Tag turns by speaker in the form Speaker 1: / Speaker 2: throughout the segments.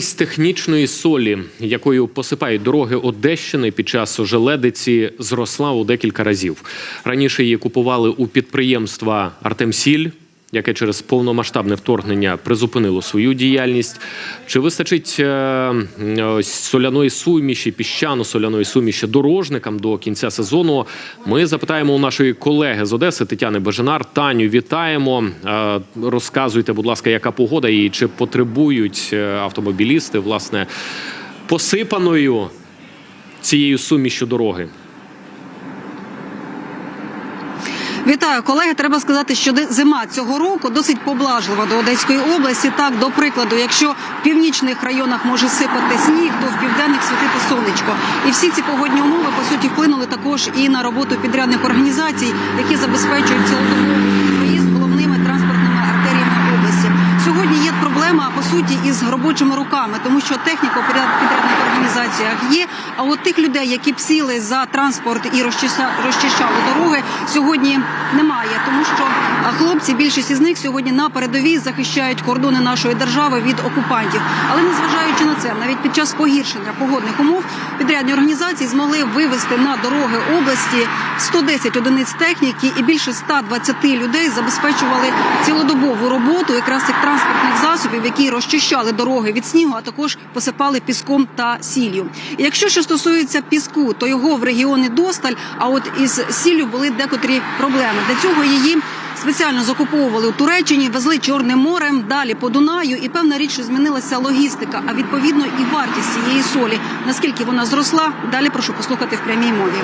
Speaker 1: З технічної солі, якою посипають дороги Одещини під час ожеледиці, зросла у декілька разів. Раніше її купували у підприємства Артемсіль, яке через повномасштабне вторгнення призупинило свою діяльність. Чи вистачить е, соляної суміші, піщано-соляної суміші дорожникам до кінця сезону? Ми запитаємо у нашої колеги з Одеси Тетяни Беженар. Таню, вітаємо. Е, Розказуйте, будь ласка, яка погода і чи потребують е, автомобілісти власне посипаною цією сумішю дороги?
Speaker 2: Вітаю, колеги. Треба сказати, що зима цього року досить поблажлива до Одеської області. Так, до прикладу, якщо в північних районах може сипати сніг, то в південних світити сонечко. І всі ці погодні умови по суті вплинули також і на роботу підрядних організацій, які забезпечують цілодобовий проблема по суті із робочими руками, тому що техніка у підрядних організаціях є. А от тих людей, які б сіли за транспорт і розчищали дороги, сьогодні немає, тому що хлопці, більшість із них сьогодні на передовій захищають кордони нашої держави від окупантів. Але незважаючи на це, навіть під час погіршення погодних умов підрядні організації змогли вивести на дороги області 110 одиниць техніки і більше 120 людей забезпечували цілодобову роботу якраз цих транспортних засобів, які розчищали дороги від снігу, а також посипали піском та сіллю. Якщо що стосується піску, то його в регіоні досталь. А от із сіллю були декотрі проблеми. Для цього її спеціально закуповували у Туреччині, везли Чорним морем, далі по Дунаю. І певна річ, що змінилася логістика, а відповідно і вартість цієї солі. Наскільки вона зросла? Далі прошу послухати в прямій мові.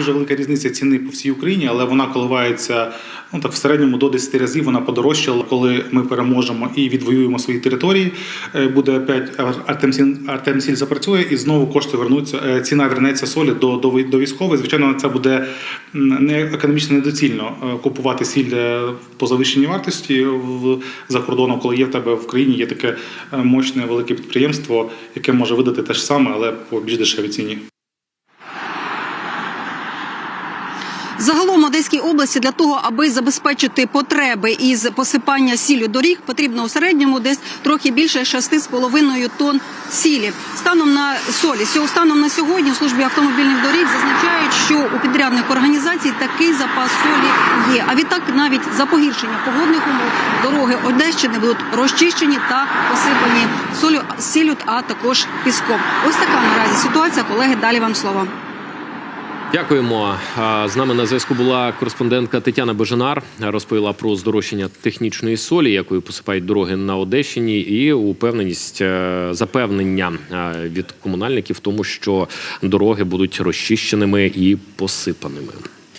Speaker 3: Дуже велика різниця ціни по всій Україні, але вона коливається ну так в середньому до 10 разів. Вона подорожчала, коли ми переможемо і відвоюємо свої території. е, Буде опять Артемсіль, Артемсіль запрацює і знову кошти вернуться. е, Ціна вернеться солі до, до, до військової. Звичайно, це буде не економічно недоцільно е, купувати сіль по завищеній вартості в за кордоном, коли є в тебе в країні є таке мощне велике підприємство, яке може видати те ж саме, але по більш дешевій ціні.
Speaker 2: Загалом Одеській області для того, аби забезпечити потреби із посипання сіллю доріг, потрібно у середньому десь трохи більше 6,5 тонн сілі. Станом на солі станом на сьогодні у службі автомобільних доріг зазначають, що у підрядних організацій такий запас солі є. А відтак навіть за погіршення погодних умов дороги Одещини будуть розчищені та посипані солю сіллю, а також піском. Ось така наразі ситуація. Колеги, далі вам слово.
Speaker 1: Дякуємо. З нами на зв'язку була кореспондентка Тетяна Беженар. Розповіла про здорожчання технічної солі, якою посипають дороги на Одещині, і упевненість е, запевнення е, від комунальників в тому, що дороги будуть розчищеними і посипаними.